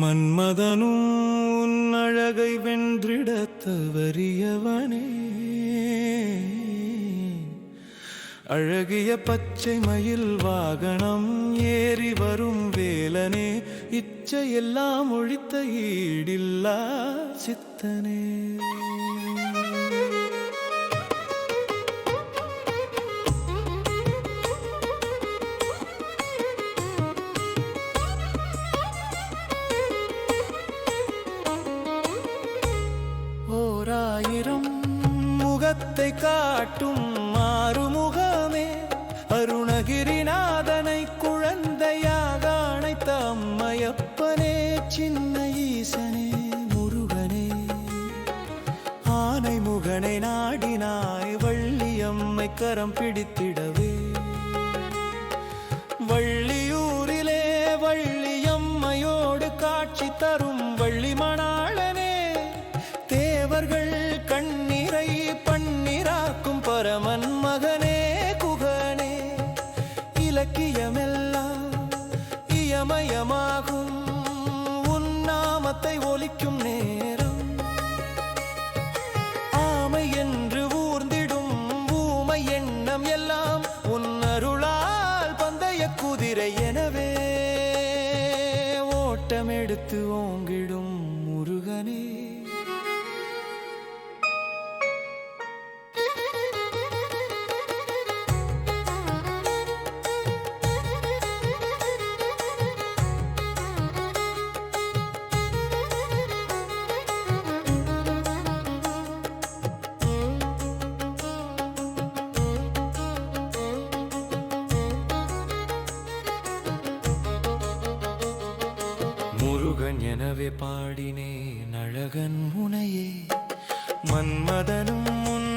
மன்மதனும் உன் அழகை வென்றிட தவறியவனே அழகிய பச்சை மயில் வாகனம் ஏறி வரும் வேலனே இச்சையெல்லாம் ஒழித்த ஈடில்லா சித்தனே. காட்டும் மாறுமுகமே. அருணகிரிநாதனை குழந்தையாக அணைத்த அம்மையப்பனே சின்ன ஈசனே முருகனே. ஆனை முகனை நாடினாய் வள்ளியம்மை கரம் பிடித்திடவே. வள்ளியூரிலே வள்ளியம்மையோடு காட்சி தரும் வள்ளி மணாளனே தேவர்கள் நாமத்தை ஒலிக்கும் நேரம். ஆமை என்று ஊர்ந்திடும் ஊமை எண்ணம் எல்லாம் உன் அருளால் பந்தய குதிரை எனவே. ஓட்டமெடுத்து ஓங்கிடும் முருகனே. எனவே பாடினேன் அழகன் முனையே மன்மதனும் உன்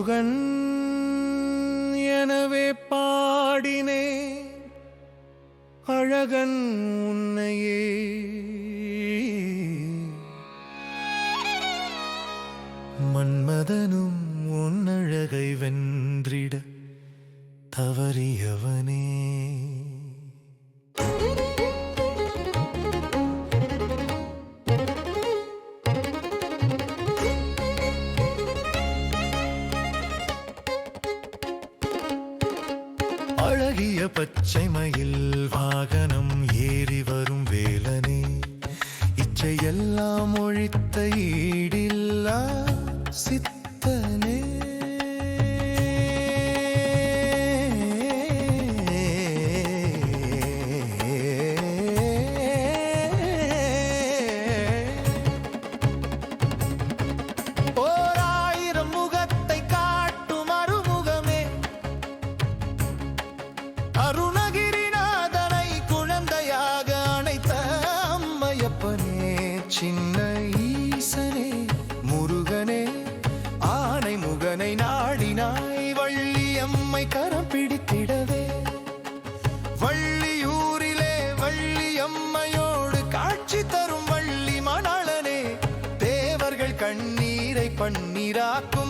முருகன் எனவே பாடினே அழகன் உன்னையே. மன்மதனும் உன்னழகை வென்றிட தவறியவனே. செமையில் வாகனம் ஏறி வரும் வேலனே இச்சையெல்லாம் ஒழித்த ஈடில்லா சித்த சின்ன ஈசனே முருகனே ஆனை முகனை நாடினாய் வள்ளி அம்மை கரம் பிடித்திடவே. வள்ளியூரிலே வள்ளி அம்மையோடு காட்சி தரும் வள்ளி மணாளனே தேவர்கள் கண்ணீரை பன்னீராக்கும்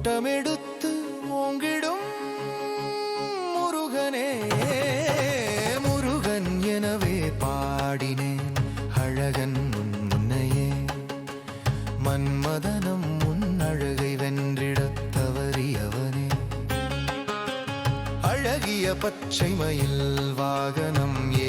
முட்டமெடுத்து ஓங்கிடும் முருகனே முருகன் எனவே பாடினேன் அழகன் முன் முன்னையே மன்மதனம் முன் அழகை வென்றிடத் தவறியவனே அழகிய பச்சை வாகனம் ஏ